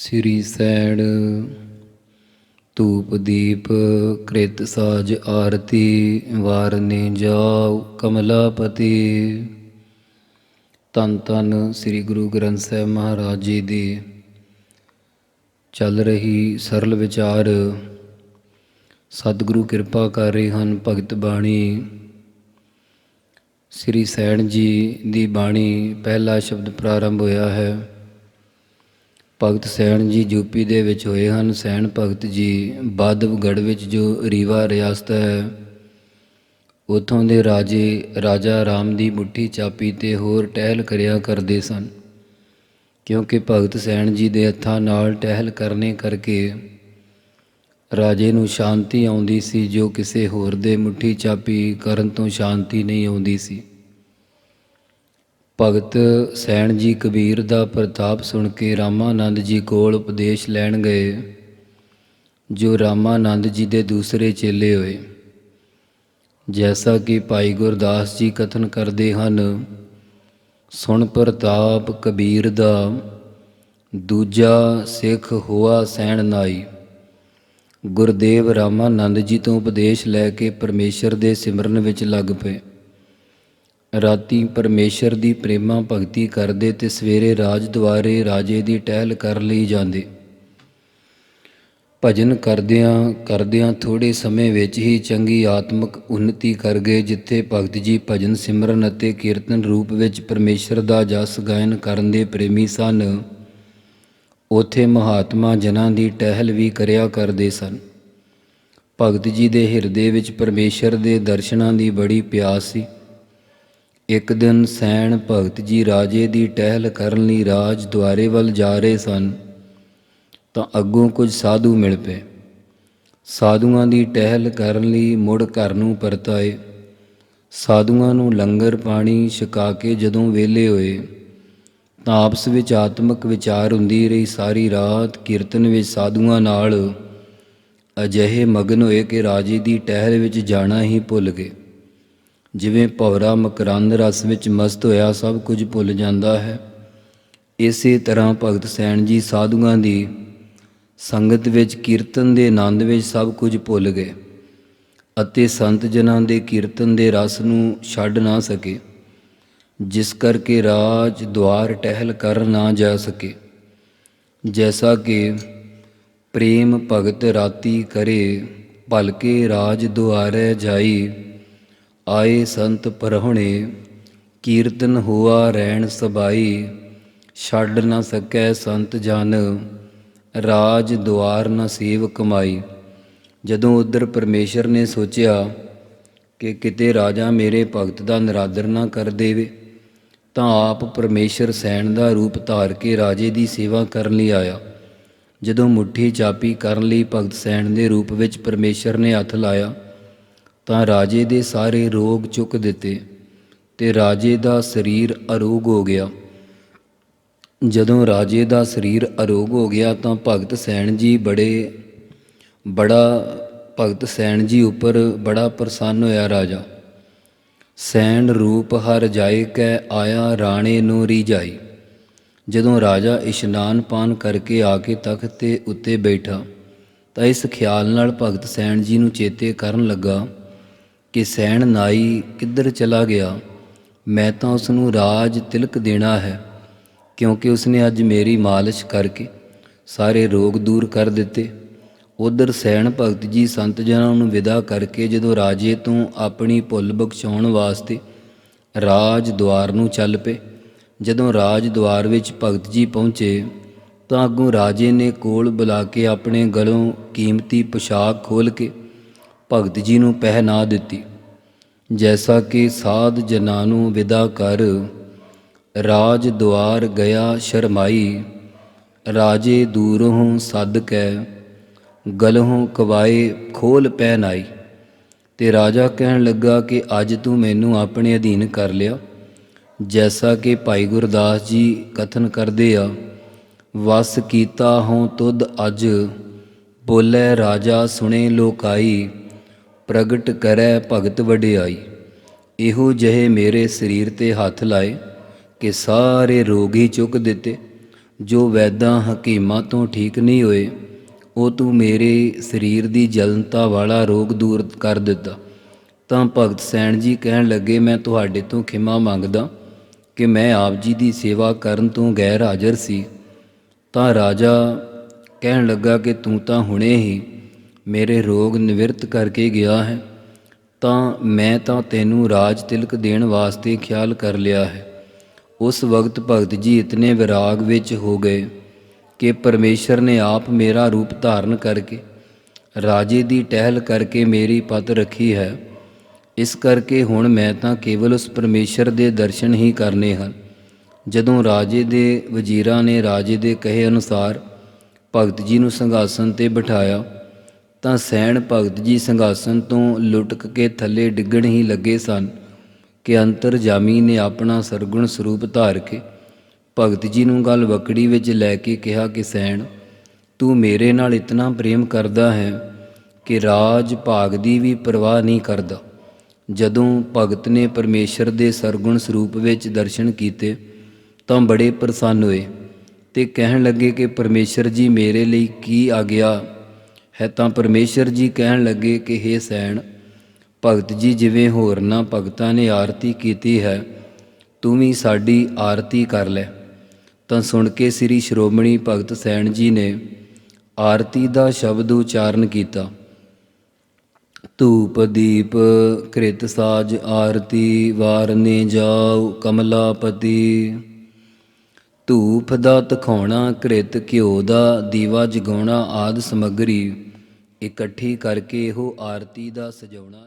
ਸ੍ਰੀ ਸੈਣ, ਧੂਪ ਦੀਪ, ਕ੍ਰਿਤ ਸਾਜ ਆਰਤੀ ਵਾਰਨੇ ਜਾਉ ਕਮਲਾਪਤੀ। ਤਨ ਤਨ ਸ੍ਰੀ ਗੁਰੂ ਗ੍ਰੰਥ ਸਾਹਿਬ ਮਹਾਰਾਜ ਜੀ ਦੀ ਚੱਲ ਰਹੀ ਸਰਲ ਵਿਚਾਰ। ਸਤਿਗੁਰੂ ਕਿਰਪਾ ਕਰ ਰਹੇ ਹਨ ਭਗਤ ਬਾਣੀ। ਸ੍ਰੀ ਸੈਣ ਜੀ ਦੀ ਬਾਣੀ ਪਹਿਲਾ ਸ਼ਬਦ ਪ੍ਰਾਰੰਭ ਹੋਇਆ ਹੈ। ਭਗਤ ਸੈਣ ਜੀ ਯੂਪੀ ਦੇ ਵਿੱਚ ਹੋਏ ਹਨ। ਸੈਣ ਭਗਤ ਜੀ ਬਾਦਵਗੜ ਵਿੱਚ ਜੋ ਰੀਵਾ ਰਿਆਸਤ ਹੈ, ਉਥੋਂ ਦੇ ਰਾਜੇ ਰਾਜਾ ਰਾਮ ਦੀ ਮੁੱਠੀ ਚਾਪੀ ਤੇ ਹੋਰ ਟਹਿਲ ਕਰਿਆ ਕਰਦੇ ਸਨ। ਕਿਉਂਕਿ ਭਗਤ ਸੈਣ ਜੀ ਦੇ ਹੱਥਾਂ ਨਾਲ ਟਹਿਲ ਕਰਨੇ ਕਰਕੇ ਰਾਜੇ ਨੂੰ ਸ਼ਾਂਤੀ ਆਉਂਦੀ ਸੀ, ਜੋ ਕਿਸੇ ਹੋਰ ਦੇ ਮੁੱਠੀ ਚਾਪੀ ਕਰਨ ਤੋਂ ਸ਼ਾਂਤੀ ਨਹੀਂ ਆਉਂਦੀ ਸੀ। ਭਗਤ ਸੈਣ ਜੀ ਕਬੀਰ ਦਾ ਪ੍ਰਤਾਪ ਸੁਣ ਕੇ ਰਾਮਾਨੰਦ ਜੀ ਕੋਲ ਉਪਦੇਸ਼ ਲੈਣ ਗਏ, ਜੋ ਰਾਮਾਨੰਦ ਜੀ ਦੇ ਦੂਸਰੇ ਚੇਲੇ ਹੋਏ। ਜੈਸਾ ਕਿ ਭਾਈ ਗੁਰਦਾਸ ਜੀ ਕਥਨ ਕਰਦੇ ਹਨ, ਸੁਣ ਪ੍ਰਤਾਪ ਕਬੀਰ ਦਾ, ਦੂਜਾ ਸਿੱਖ ਹੋਆ ਸੈਣ ਨਾਈ। ਗੁਰਦੇਵ ਰਾਮਾਨੰਦ ਜੀ ਤੋਂ ਉਪਦੇਸ਼ ਲੈ ਕੇ ਪਰਮੇਸ਼ਰ ਦੇ ਸਿਮਰਨ ਵਿੱਚ ਲੱਗ ਪਏ। ਰਾਤੀ ਪਰਮੇਸ਼ਰ ਦੀ ਪ੍ਰੇਮਾ ਭਗਤੀ ਕਰਦੇ ਤੇ ਸਵੇਰੇ ਰਾਜ ਦੁਆਰੇ ਰਾਜੇ ਦੀ ਟਹਿਲ ਕਰ ਲਈ ਜਾਂਦੇ। ਭਜਨ ਕਰਦਿਆਂ ਕਰਦਿਆਂ ਥੋੜੇ ਸਮੇਂ ਵਿੱਚ ਹੀ ਚੰਗੀ ਆਤਮਿਕ ਉન્નਤੀ ਕਰ ਗਏ, ਜਿੱਥੇ ਭਗਤ ਜੀ ਭਜਨ ਸਿਮਰਨ ਅਤੇ ਕੀਰਤਨ ਰੂਪ ਵਿੱਚ ਪਰਮੇਸ਼ਰ ਦਾ ਜਸ ਗਾਇਨ ਕਰਨ ਦੇ ਪ੍ਰੇਮੀ ਸਨ। ਉਥੇ ਮਹਾਤਮਾ ਜਨਾਂ ਦੀ ਟਹਿਲ ਵੀ ਕਰਿਆ ਕਰਦੇ ਸਨ। ਭਗਤ ਜੀ ਦੇ ਹਿਰਦੇ ਵਿੱਚ ਪਰਮੇਸ਼ਰ ਦੇ ਦਰਸ਼ਨਾਂ ਦੀ ਬੜੀ ਪਿਆਸ ਸੀ। ਇੱਕ ਦਿਨ ਸੈਣ ਭਗਤ ਜੀ ਰਾਜੇ ਦੀ ਟਹਿਲ ਕਰਨ ਲਈ ਰਾਜ ਦੁਆਰੇ ਵੱਲ ਜਾ ਰਹੇ ਸਨ, ਤਾਂ ਅੱਗੋਂ ਕੁਝ ਸਾਧੂ ਮਿਲ ਪਏ। ਸਾਧੂਆਂ ਦੀ ਟਹਿਲ ਕਰਨ ਲਈ ਮੁੜ ਘਰ ਨੂੰ ਪਰਤਾਏ। ਸਾਧੂਆਂ ਨੂੰ ਲੰਗਰ ਪਾਣੀ ਛਕਾ ਕੇ ਜਦੋਂ ਵੇਲੇ ਹੋਏ, ਤਾਂ ਆਪਸ ਵਿੱਚ ਆਤਮਿਕ ਵਿਚਾਰ ਹੁੰਦੀ ਰਹੀ ਸਾਰੀ ਰਾਤ। ਕੀਰਤਨ ਵਿੱਚ ਸਾਧੂਆਂ ਨਾਲ ਅਜਿਹੇ ਮਗਨ ਹੋਏ ਕਿ ਰਾਜੇ ਦੀ ਟਹਿਲ ਵਿੱਚ ਜਾਣਾ ਹੀ ਭੁੱਲ ਗਏ। ਜਿਵੇਂ ਭਵਰਾ ਮਕਰੰਦ ਰਸ ਵਿੱਚ ਮਸਤ ਹੋਇਆ ਸਭ ਕੁਝ ਭੁੱਲ ਜਾਂਦਾ ਹੈ। ਇਸੇ ਤਰ੍ਹਾਂ ਭਗਤ ਸੈਣ ਜੀ ਸਾਧੂਆਂ ਦੀ ਸੰਗਤ ਵਿੱਚ ਕੀਰਤਨ ਦੇ ਆਨੰਦ ਵਿੱਚ ਸਭ ਕੁਝ ਭੁੱਲ ਗਏ ਅਤੇ ਸੰਤ ਜਨਾਂ ਦੇ ਕੀਰਤਨ ਦੇ ਰਸ ਨੂੰ ਛੱਡ ਨਾ ਸਕੇ, ਜਿਸ ਕਰਕੇ ਰਾਜ ਦੁਆਰ ਟਹਿਲ ਕਰ ਨਾ ਜਾ ਸਕੇ। ਜੈਸਾ ਕਿ ਪ੍ਰੇਮ ਭਗਤ ਰਾਤੀ ਕਰੇ, ਭਲਕੇ ਰਾਜ ਦੁਆਰੇ ਜਾਈ ਆਏ ਸੰਤ ਪਰਹੁਣੇ ਕੀਰਤਨ ਹੋਆ ਰਹਿਣ ਸਬਾਈ, ਛੱਡ ਨਾ ਸਕੈ ਸੰਤ ਜਨ, ਰਾਜ ਦੁਆਰ ਨਾ ਸੇਵ ਕਮਾਈ। ਜਦੋਂ ਉਧਰ ਪਰਮੇਸ਼ਰ ਨੇ ਸੋਚਿਆ ਕਿ ਕਿਤੇ ਰਾਜਾ ਮੇਰੇ ਭਗਤ ਦਾ ਨਿਰਾਦਰ ਨਾ ਕਰ ਦੇਵੇ, ਤਾਂ ਆਪ ਪਰਮੇਸ਼ਰ ਸੈਣ ਦਾ ਰੂਪ ਧਾਰ ਕੇ ਰਾਜੇ ਦੀ ਸੇਵਾ ਕਰਨ ਲਈ ਆਇਆ। ਜਦੋਂ ਮੁੱਠੀ ਚਾਪੀ ਕਰਨ ਲਈ, ਭਗਤ ਸੈਣ ਦੇ ਰੂਪ ਵਿੱਚ ਪਰਮੇਸ਼ਰ ਨੇ ਹੱਥ ਲਾਇਆ। ਤਾਂ ਰਾਜੇ ਦੇ ਸਾਰੇ ਰੋਗ ਚੁੱਕ ਦਿੱਤੇ ਤੇ ਰਾਜੇ ਦਾ ਸਰੀਰ ਅਰੋਗ ਹੋ ਗਿਆ। ਜਦੋਂ ਰਾਜੇ ਦਾ ਸਰੀਰ ਅਰੋਗ ਹੋ ਗਿਆ ਤਾਂ ਭਗਤ ਸੈਣ ਜੀ ਬੜੇ, ਬੜਾ, ਭਗਤ ਸੈਣ ਜੀ ਉੱਪਰ ਬੜਾ ਪ੍ਰਸੰਨ ਹੋਇਆ ਰਾਜਾ। ਸੈਣ ਰੂਪ ਹਰ ਜਾਏ ਕੈ ਆਇਆ ਰਾਣੇ ਨੂੰ ਰੀਝਾਈ ਜਦੋਂ ਰਾਜਾ ਇਸ਼ਨਾਨ ਪਾਨ ਕਰਕੇ ਆ ਕੇ ਤਖਤ ਤੇ ਉੱਤੇ ਬੈਠਾ ਤਾਂ ਇਸ ਖਿਆਲ ਨਾਲ ਭਗਤ ਸੈਣ ਜੀ ਨੂੰ ਚੇਤੇ ਕਰਨ ਲੱਗਾ ਕਿ ਸੈਣ ਨਾਈ ਕਿੱਧਰ ਚਲਾ ਗਿਆ? ਮੈਂ ਤਾਂ ਉਸ ਨੂੰ ਰਾਜ ਤਿਲਕ ਦੇਣਾ ਹੈ, ਕਿਉਂਕਿ ਉਸਨੇ ਅੱਜ ਮੇਰੀ ਮਾਲਿਸ਼ ਕਰਕੇ ਸਾਰੇ ਰੋਗ ਦੂਰ ਕਰ ਦਿੱਤੇ। ਉਧਰ ਸੈਣ ਭਗਤ ਜੀ ਸੰਤ ਜਨਾਂ ਨੂੰ ਵਿਦਾ ਕਰਕੇ ਜਦੋਂ ਰਾਜੇ ਤੋਂ ਆਪਣੀ ਭੁੱਲ ਬਖਸ਼ਾਉਣ ਵਾਸਤੇ ਰਾਜ ਦੁਆਰ ਨੂੰ ਚੱਲ ਪਏ। ਜਦੋਂ ਰਾਜ ਦੁਆਰ ਵਿੱਚ ਭਗਤ ਜੀ ਪਹੁੰਚੇ, ਤਾਂ ਅੱਗੋਂ ਰਾਜੇ ਨੇ ਕੋਲ ਬੁਲਾ ਕੇ ਆਪਣੇ ਗਲੋਂ ਕੀਮਤੀ ਪੋਸ਼ਾਕ ਖੋਲ ਕੇ ਭਗਤ ਜੀ ਨੂੰ ਪਹਿਨਾ ਦਿੱਤੀ। ਜੈਸਾ ਕਿ ਸਾਧ ਜਨਾਂ ਨੂੰ ਵਿਦਾ ਕਰ, ਰਾਜ ਦੁਆਰ ਗਿਆ ਸ਼ਰਮਾਈ, ਰਾਜੇ ਦੂਰੋਂ ਸੱਦ ਕੈ, ਗਲਹੋਂ ਕਵਾਏ ਖੋਲ ਪਹਿਨਾਈ। ਤੇ ਰਾਜਾ ਕਹਿਣ ਲੱਗਾ ਕਿ ਅੱਜ ਤੂੰ ਮੈਨੂੰ ਆਪਣੇ ਅਧੀਨ ਕਰ ਲਿਆ। ਜੈਸਾ ਕਿ ਭਾਈ ਗੁਰਦਾਸ ਜੀ ਕਥਨ ਕਰਦੇ ਆ, ਵਸ ਕੀਤਾ ਹਉ ਤੁਧ ਅੱਜ, ਬੋਲੇ ਰਾਜਾ ਸੁਣੇ ਲੋਕਾਈ। ਪ੍ਰਗਟ ਕਰੈ ਭਗਤ ਵਡਿਆਈ। ਇਹੋ ਜਿਹੇ ਮੇਰੇ ਸਰੀਰ ਤੇ ਹੱਥ ਲਾਏ ਕਿ ਸਾਰੇ ਰੋਗ ਹੀ ਚੁੱਕ ਦਿੱਤੇ। ਜੋ ਵੈਦਾਂ ਹਕੀਮਾਂ ਤੋਂ ਠੀਕ ਨਹੀਂ ਹੋਏ, ਉਹ ਤੂੰ ਮੇਰੇ ਸਰੀਰ ਦੀ ਜਲਨਤਾ ਵਾਲਾ ਰੋਗ ਦੂਰ ਕਰ ਦਿੱਤਾ। ਤਾਂ ਭਗਤ ਸੈਣ ਜੀ ਕਹਿਣ ਲੱਗੇ, ਮੈਂ ਤੁਹਾਡੇ ਤੋਂ ਖਿਮਾ ਮੰਗਦਾ ਕਿ ਮੈਂ ਆਪ ਜੀ ਦੀ ਸੇਵਾ ਕਰਨ ਤੋਂ ਗੈਰ ਹਾਜ਼ਰ ਸੀ। ਤਾਂ ਰਾਜਾ ਕਹਿਣ ਲੱਗਾ ਕਿ ਤੂੰ ਤਾਂ ਹੁਣੇ ਹੀ ਮੇਰੇ ਰੋਗ ਨਿਵਰਤ ਕਰਕੇ ਗਿਆ ਹੈ, ਤਾਂ ਮੈਂ ਤਾਂ ਤੈਨੂੰ ਰਾਜ ਤਿਲਕ ਦੇਣ ਵਾਸਤੇ ਖਿਆਲ ਕਰ ਲਿਆ ਹੈ। ਉਸ ਵਕਤ ਭਗਤ ਜੀ ਇਤਨੇ ਵਿਰਾਗ ਵਿੱਚ ਹੋ ਗਏ ਕਿ ਪਰਮੇਸ਼ਰ ਨੇ ਆਪ ਮੇਰਾ ਰੂਪ ਧਾਰਨ ਕਰਕੇ ਰਾਜੇ ਦੀ ਟਹਿਲ ਕਰਕੇ ਮੇਰੀ ਪਤ ਰੱਖੀ ਹੈ। ਇਸ ਕਰਕੇ ਹੁਣ ਮੈਂ ਤਾਂ ਕੇਵਲ ਉਸ ਪਰਮੇਸ਼ਰ ਦੇ ਦਰਸ਼ਨ ਹੀ ਕਰਨੇ ਹਨ। ਜਦੋਂ ਰਾਜੇ ਦੇ ਵਜ਼ੀਰਾਂ ਨੇ ਰਾਜੇ ਦੇ ਕਹੇ ਅਨੁਸਾਰ ਭਗਤ ਜੀ ਨੂੰ ਸੰਘਾਸਨ ਤੇ ਬਿਠਾਇਆ ਤਾਂ ਸੈਣ ਭਗਤ ਜੀ ਸੰਘਾਸਨ ਤੋਂ ਲੁਟਕ ਕੇ ਥੱਲੇ ਡਿੱਗਣ ਹੀ ਲੱਗੇ ਸਨ ਕਿ ਅੰਤਰਜਾਮੀ ਨੇ ਆਪਣਾ ਸਰਗੁਣ ਸਰੂਪ ਧਾਰ ਕੇ ਭਗਤ ਜੀ ਨੂੰ ਗੱਲ ਵਕੜੀ ਵਿੱਚ ਲੈ ਕੇ ਕਿਹਾ ਕਿ ਸੈਣ, ਤੂੰ ਮੇਰੇ ਨਾਲ ਇਤਨਾ ਪ੍ਰੇਮ ਕਰਦਾ ਹੈ ਕਿ ਰਾਜ ਭਾਗ ਦੀ ਵੀ ਪਰਵਾਹ ਨਹੀਂ ਕਰਦਾ। ਜਦੋਂ ਭਗਤ ਨੇ ਪਰਮੇਸ਼ਰ ਦੇ ਸਰਗੁਣ ਸਰੂਪ ਵਿੱਚ ਦਰਸ਼ਨ ਕੀਤੇ ਤਾਂ ਬੜੇ ਪ੍ਰਸੰਨ ਹੋਏ ਤੇ ਕਹਿਣ ਲੱਗੇ ਕਿ ਪਰਮੇਸ਼ਰ ਜੀ ਮੇਰੇ ਲਈ ਕੀ ਆਗਿਆ? ਹੈ ਤਾਂ ਪਰਮੇਸ਼ਰ ਜੀ ਕਹਿਣ ਲੱਗੇ ਕਿ हे ਸੈਣ, ਭਗਤ ਜੀ ਜਿਵੇਂ ਹੋਰਨਾਂ ਭਗਤਾਂ ਨੇ ਆਰਤੀ ਕੀਤੀ ਹੈ, ਤੂੰ ਵੀ ਸਾਡੀ ਆਰਤੀ ਕਰ ਲੈ। ਤਾਂ ਸੁਣ ਕੇ ਸ੍ਰੀ ਸ਼੍ਰੋਮਣੀ ਭਗਤ ਸੈਣ ਜੀ ਨੇ ਆਰਤੀ ਦਾ ਸ਼ਬਦ ਉਚਾਰਨ ਕੀਤਾ। ਧੂਪ, ਦੀਪ, ਕ੍ਰਿਤ ਸਾਜ, ਆਰਤੀ ਵਾਰਨੇ ਜਾਉ, ਕਮਲਾਪਤੀ। ਧੂਪ ਦਾ ਤਖਾਉਣਾ ਕ੍ਰਿਤ ਘਿਓ ਦਾ ਦੀਵਾ ਜਗਾਉਣਾ ਆਦ ਸਮਗਰੀ। ਇਕੱਠੀ ਕਰਕੇ ਇਹੋ ਆਰਤੀ ਦਾ ਸਜਾਉਣਾ